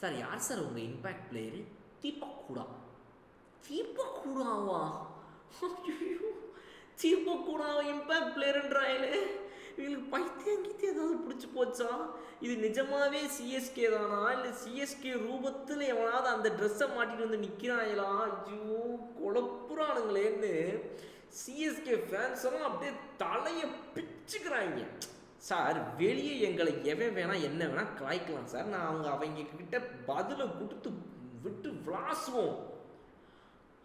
Sir யார் sir உங்கள் impact player Deepak Hooda. Deepak கூடாவா? தீபக் கூடாவா இம்பேக்ட் பிளேயர்ன்றாங்களே இவங்களுக்கு பைத்தியம் கீத்தியம் ஏதாவது பிடிச்சி போச்சா? இது நிஜமாவே சிஎஸ்கே தானா? இல்லை சிஎஸ்கே ரூபத்தில் எவனாவது அந்த ட்ரெஸ்ஸை மாட்டிட்டு வந்து நிற்கிறாங்களா ஐயோ குழப்புறானுங்களேன்னு சிஎஸ்கே ஃபேன்ஸ் எல்லாம் அப்படியே தலையை பிச்சுக்கிறாங்க சார் வெளியே எங்களை எவன் வேணால் என்ன வேணால் கலாய்க்கலாம் சார். நான் அவங்க அவங்க கிட்ட பதிலை கொடுத்து விட்டு விளாசுவோம்.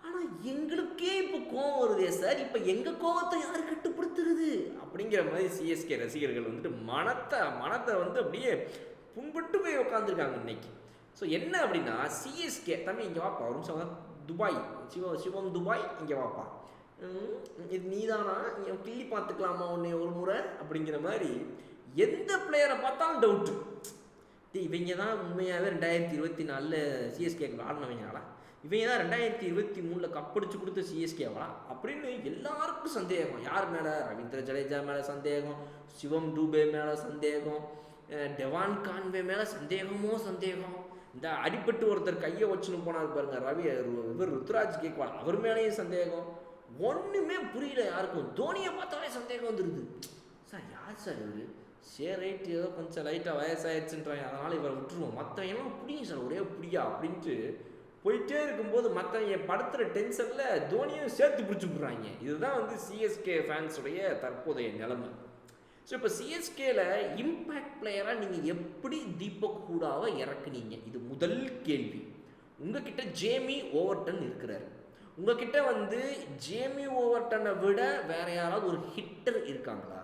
ஆனால் எங்களுக்கே இப்போ கோவம் வருதே சார். இப்போ எங்கள் கோவத்தை யார் கட்டுப்படுத்துறது? அப்படிங்கிற மாதிரி சிஎஸ்கே ரசிகர்கள் வந்துட்டு மனத்தை மனத்தை வந்து அப்படியே புண்பட்டு போய் உட்காந்துருக்காங்க இன்னைக்கு. ஸோ என்ன அப்படின்னா சிஎஸ்கே தம்பி இங்கே வாப்பா. ஒரு நிமிஷம் துபாய். சிவம் சிவம் துபாய் இங்கே வாப்பா. இது நீதானா? என் கிள்ளி பார்த்துக்கலாமா உன்னை ஒரு முறை? அப்படிங்கிற மாதிரி எந்த பிளேயரை பார்த்தாலும் டவுட்டு இவங்க தான் உண்மையாகவே ரெண்டாயிரத்தி இருபத்தி நாலில் சிஎஸ்கே ஆடினவங்களாடா இவங்க தான் ரெண்டாயிரத்தி இருபத்தி மூணில் கப்படிச்சு கொடுத்த சிஎஸ்கேவா அப்படின்னு எல்லாருக்கும் சந்தேகம். யார் மேலே? ரவீந்திர ஜடேஜா மேலே சந்தேகம். சிவம் டூபே மேலே சந்தேகம். டெவான் கான்வே மேலே சந்தேகமோ சந்தேகம். இந்த அடிபட்டு ஒருத்தர் கையை வச்சுன்னு போனார் பாருங்க ரவி இவர் ருத்ராஜ் கேக்வால். அவர் மேலேயும் சந்தேகம். ஒன்றுமே புரியல யாருக்கும். தோனியை பார்த்தாலே சந்தேகம் வந்துடுது சார் யார் சார் இவர்? சரி ரைட் ஏதோ கொஞ்சம் லைட்டாக வயசாயிடுச்சுன்றாங்க. அதனால் இவரை விட்டுருவோம். மற்றவங்கலாம் பிடிங்க சார் ஒரே பிடியா அப்படின்ட்டு போயிட்டே இருக்கும்போது மற்றவங்க படுத்துகிற டென்ஷனில் தோனியும் சேர்த்து பிடிச்சி விட்றாங்க. இதுதான் வந்து சிஎஸ்கே ஃபேன்ஸுடைய தற்போதைய நிலைமை. ஸோ இப்போ சிஎஸ்கேல இம்பேக்ட் பிளேயராக நீங்கள் எப்படி தீபக் ஹூடாவை இறக்குனீங்க? இது முதல் கேள்வி. உங்ககிட்ட ஜேமி ஓவர்டன் இருக்கிறாரு. உங்ககிட்ட வந்து ஜேமி ஓவர்டனை விட வேற யாராவது ஒரு ஹிட்டர் இருக்காங்களா?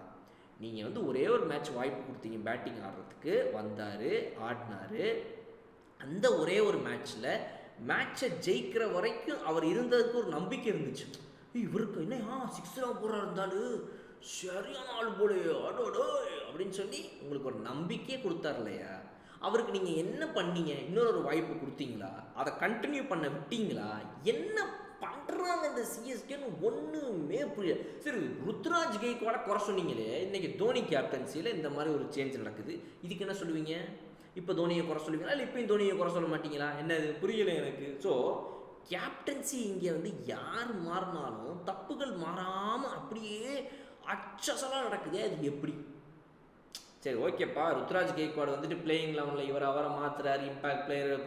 நீங்கள் வந்து ஒரே ஒரு மேட்ச் வாய்ப்பு கொடுத்தீங்க பேட்டிங் ஆடுறதுக்கு. வந்தார் ஆடினாரு. அந்த ஒரே ஒரு மேட்ச்சில் மேட்சை ஜெயிக்கிற வரைக்கும் அவர் இருந்ததுக்கு ஒரு நம்பிக்கை இருந்துச்சு. இவருக்கு என்ன ஆ சிக்ஸ்லாம் போடுறா இருந்தாலும் சரியான ஆள் போலையோ. ஆடோடோ அப்படின்னு சொல்லி உங்களுக்கு ஒரு நம்பிக்கையே கொடுத்தார் இல்லையா? அவருக்கு நீங்கள் என்ன பண்ணீங்க? இன்னொரு ஒரு வாய்ப்பு கொடுத்தீங்களா? அதை கண்டினியூ பண்ண விட்டீங்களா? என்ன பண்ணுறாங்க இந்த சிஎஸ்கேன்னு ஒன்றுமே புரியல. சரி ருத்ராஜ் கெய்க்வாட குறை சொன்னீங்களே இன்னைக்கு தோனி கேப்டன்சியில் இந்த மாதிரி ஒரு சேஞ்ச் நடக்குது. இதுக்கு என்ன சொல்லுவீங்க? இப்போ தோனியை குறை சொல்லுவீங்களா? இல்லை இப்பயும் தோனியை குறை சொல்ல மாட்டீங்களா? என்ன இது? புரியல எனக்கு. ஸோ கேப்டன்சி இங்கே வந்து யார் மாறினாலும் தப்புகள் மாறாமல் அப்படியே அச்சசலாக நடக்குதே அது எப்படி? சரி ஓகேப்பா. ருத்ராஜ் கேக்வாடு வந்துட்டு பிளேயிங் லெவனில் இவர் அவரை மாத்துறாரு இம்பாக்ட் பிளேயர்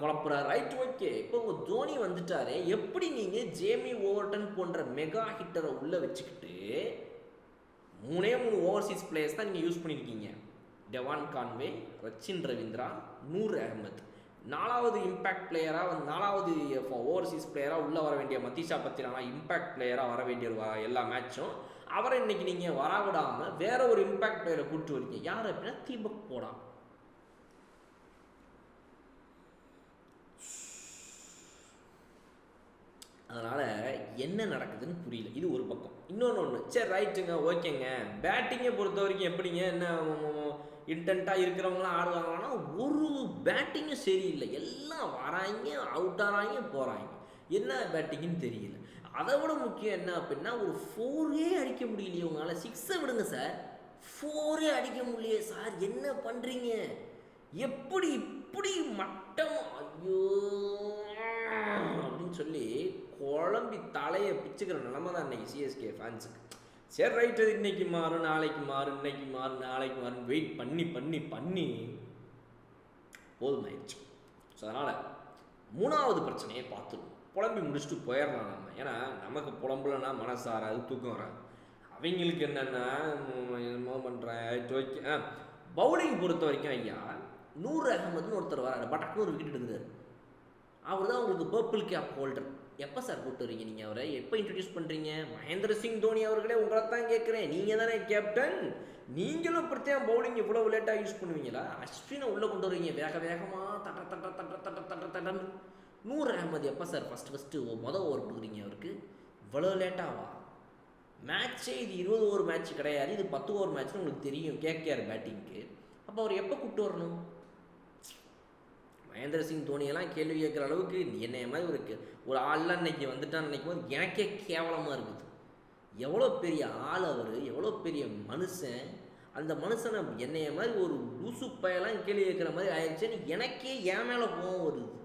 குழப்புறாரு. ரைட் ஓகே இப்போ உங்கள் தோனி வந்துட்டாரு. எப்படி நீங்கள் ஜேமி ஓவர்டன் போன்ற மெகா ஹிட்டரை உள்ளே வச்சுக்கிட்டு மூணே மூணு ஓவர்சீஸ் பிளேயர்ஸ் தான் நீங்கள் யூஸ் பண்ணியிருக்கீங்க டெவான் கான்வே ரச்சின் ரவீந்திரா நூர் அகமத். நாலாவது இம்பாக்ட் பிளேயராக வந்து நாலாவது ஓவர்சீஸ் பிளேயராக உள்ளே வர வேண்டிய மதிஷா பத்திரானா இம்பாக்ட் பிளேயராக வர வேண்டிய எல்லா மேட்சும் அவரை இன்னைக்கு நீங்கள் வரவிடாமல் வேற ஒரு இம்பாக்ட் பிளேயரை கூப்பிட்டு வரீங்க யார் அப்படின்னா தீபக் போடா. அதனால் என்ன நடக்குதுன்னு புரியல. இது ஒரு பக்கம். இன்னொன்று ஒன்று சரி ரைட்டுங்க ஓகேங்க பேட்டிங்கை பொறுத்த வரைக்கும் எப்படிங்க? என்ன இன்டென்ட்டாக இருக்கிறவங்களாம் ஆடுவாங்கன்னா ஒரு பேட்டிங்கும் சரியில்லை. எல்லாம் வராங்க அவுட் ஆகிறாங்க போகிறாங்க என்ன பேட்டிங்னு தெரியல. அதை விட முக்கியம் என்ன அப்படின்னா ஒரு ஃபோரே அடிக்க முடியலையே உங்களால். சிக்ஸை விடுங்க சார் ஃபோரே அடிக்க முடியலையே சார் என்ன பண்ணுறீங்க எப்படி இப்படி மட்டம் ஐயோ அப்படின்னு சொல்லி குழம்பி தலையை பிச்சுக்கிற நிலமை தான் இன்னைக்கு சிஎஸ்கே ஃபேன்ஸுக்கு சரி ரைட்டு இன்னைக்கு மாறும் நாளைக்கு மாறும் இன்னைக்கு மாறும் நாளைக்கு மாறும் வெயிட் பண்ணி பண்ணி பண்ணி போதுமாயிடுச்சு ஸோ அதனால் மூணாவது பிரச்சனையை பார்த்துருவோம் புலம்பி முடிச்சுட்டு போயிடலாம் நம்ம. ஏன்னா நமக்கு புலம்புலன்னா மனசாராது தூக்கம் வராது. அவங்களுக்கு என்னென்னா என்னமோ பண்ணுறேன் ஓகே ஆ பவுலிங் பொறுத்த வரைக்கும் ஐயா நூறு அகமதுன்னு ஒருத்தர் வராரு. பட்டக்கு ஒரு விக்கெட் எடுக்கிறார். அவர் தான் உங்களுக்கு பர்பிள் கேப் ஹோல்டர் எப்போ சார் கூப்பிட்டு வரீங்க நீங்கள் அவரை? எப்போ இன்ட்ரடியூஸ் பண்ணுறீங்க மகேந்திர சிங் தோனி அவர்களே உங்களை தான் கேட்குறேன். நீங்கள் தானே கேப்டன் நீங்களும் இப்படித்தான் பவுலிங் இவ்வளோ லேட்டாக யூஸ் பண்ணுவீங்களா? அஸ்வினை உள்ளே கொண்டு வரீங்க வேக வேகமாக தட்ட தட்ட தட்ட தட்ட தட்ட தட்டன்னு நூர் அகமது எப்போ சார் ஃபஸ்ட்டு ஃபஸ்ட்டு மொதல் ஓவர் கொடுக்குறீங்க அவருக்கு. இவ்வளோ லேட்டாவா மேட்ச்சே இது இருபது ஓவர் மேட்ச் கிடையாது. இது பத்து ஓவர் மேட்ச்னு உங்களுக்கு தெரியும். கேகேஆர் பேட்டிங்க்கு அப்போ அவர் எப்போ கூப்பிட்டு வரணும்? மகேந்திர சிங் தோனியெல்லாம் கேள்வி கேட்குற அளவுக்கு என்னைய மாதிரி ஒரு கே- ஒரு ஆள்லாம் இன்னைக்கு வந்துட்டான்னு நினைக்கும் போது எனக்கே கேவலமாக இருக்குது. எவ்வளோ பெரிய ஆள் அவர் எவ்வளோ பெரிய மனுஷன். அந்த மனுஷனை என்னைய மாதிரி ஒரு லூசு பயலாம் கேள்வி கேட்குற மாதிரி ஆயிடுச்சுன்னு எனக்கே என் மேலே கோவம் வருது.